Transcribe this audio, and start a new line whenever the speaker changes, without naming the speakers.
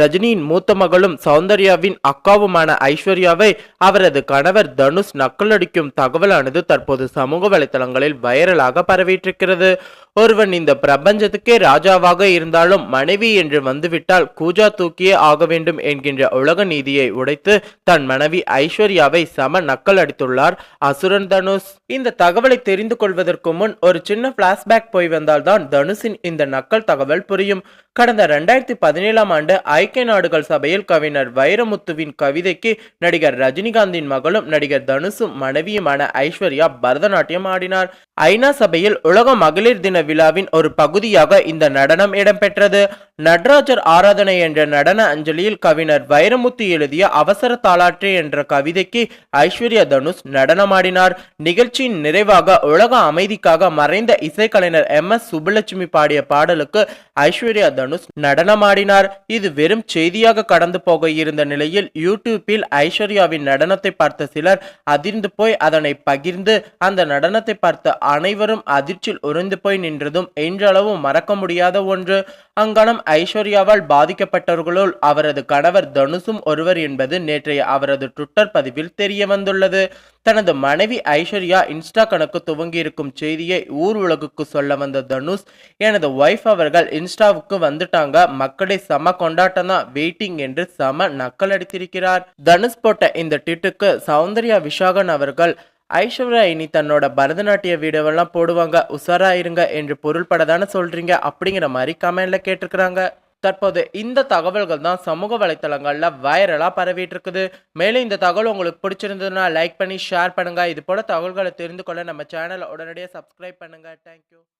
ரஜினியின் மூத்த மகளும் சௌந்தர்யாவின் அக்காவுமான ஐஸ்வர்யாவை அவரது கணவர் தனுஷ் நக்கலடிக்கும் தகவலானது தற்போது சமூக வலைதளங்களில் வைரலாக பரவிட்டிருக்கிறது. ஒருவன் இந்த பிரபஞ்சத்துக்கே ராஜாவாக இருந்தாலும் மனைவி என்று வந்துவிட்டால் கூஜா தூக்கியே ஆக வேண்டும் என்கின்ற உலக நீதியை உடைத்து தன் மனைவி ஐஸ்வர்யாவை சம நக்கல் அடித்துள்ளார் அசுரன் தனுஷ். இந்த தகவலை தெரிந்து கொள்வதற்கு முன் ஒரு சின்ன பிளாஷ்பேக் போய் வந்தால்தான் தனுஷின் இந்த நக்கல் தகவல் புரியும். கடந்த ரெண்டாயிரத்தி பதினேழாம் ஆண்டு ஐக்கிய நாடுகள் சபையில் கவிஞர் வைரமுத்துவின் கவிதைக்கு நடிகர் ரஜினிகாந்தின் மகளும் நடிகர் தனுஷும் மனைவியுமான ஐஸ்வர்யா பரதநாட்டியம் ஆடினார். ஐநா சபையில் உலக மகளிர் தின விழாவின் ஒரு பகுதியாக இந்த நடனம் இடம்பெற்றது. நடராஜர் ஆராதனை என்ற நடன அஞ்சலியில் கவிஞர் வைரமுத்து எழுதிய அவசர தாளாற்று என்ற கவிதைக்கு ஐஸ்வர்யா தனுஷ் நடனமாடினார். நிகழ்ச்சியின் நிறைவாக உலக அமைதிக்காக மறைந்த இசைக்கலைஞர் எம். எஸ். சுப்புலட்சுமி பாடிய பாடலுக்கு ஐஸ்வர்யா தனுஷ் நடனமாடினார். இது வெறும் செய்தியாக கடந்து போக இருந்த நிலையில் யூடியூப்பில் ஐஸ்வர்யாவின் நடனத்தை பார்த்த சிலர் அதிர்ந்து போய் அதனை பகிர்ந்து அந்த நடனத்தை பார்த்த அனைவரும் அதிர்ச்சியில் உறைந்து போய் நின்றதும் என்றளவும் மறக்க முடியாத ஒன்று. அங்கனம் ஐஸ்வர்யாவால் பாதிக்கப்பட்டவர்களுள் அவரது கணவர் தனுஷும் ஒருவர் என்பது நேற்றைய அவரது ட்விட்டர் பதிவில் தெரிய வந்துள்ளது தனது மனைவி ஐஸ்வர்யா இன்ஸ்டா கணக்கு துவங்கியிருக்கும் செய்தியை ஊர் உலகுக்கு சொல்ல வந்த தனுஷ் எனது ஒய்ஃப் அவர்கள் இன்ஸ்டாவுக்கு வந்துட்டாங்க. மக்களை சம கொண்டாட்டம் தான் வெயிட்டிங் என்று செம நக்கல் அடித்திருக்கிறார். தனுஷ் போட்ட இந்த ட்விட்டுக்கு சௌந்தர்யா விஷாகன் அவர்கள் ஐஸ்வர்யா இனி தன்னோட பரதநாட்டிய வீடியோவெல்லாம் போடுவாங்க. உஷாரா இருங்க என்று பொருள்பட தானே சொல்றீங்க அப்படிங்கிற மாதிரி கமெண்ட்ல கேட்டிருக்கிறாங்க. தற்போது இந்த தகவல்கள் தான் சமூக வலைத்தளங்களில் வைரலாக பரவிட்டு இருக்குது மேலும் இந்த தகவல் உங்களுக்கு பிடிச்சிருந்ததுன்னா லைக் பண்ணி ஷேர் பண்ணுங்கள் இது போல தகவல்களை தெரிந்து கொள்ள நம்ம சேனலை உடனடியாக சப்ஸ்கிரைப் பண்ணுங்கள் தேங்க்யூ